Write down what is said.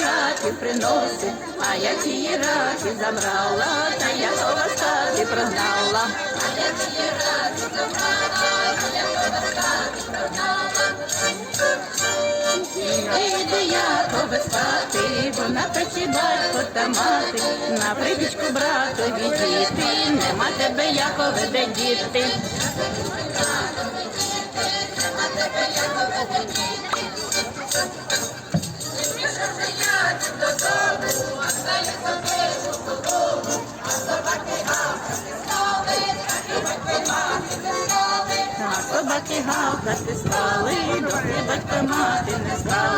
раки приносить, а я ті раки забрала, та я хати прогнала. А я ті раки забрала, та я хати прогнала. Іди я без бо на печі батько та мати, на припічку братові діти, нема тебе, Якове, де діти. Собаки гавкати стали, доки батька мати не стали.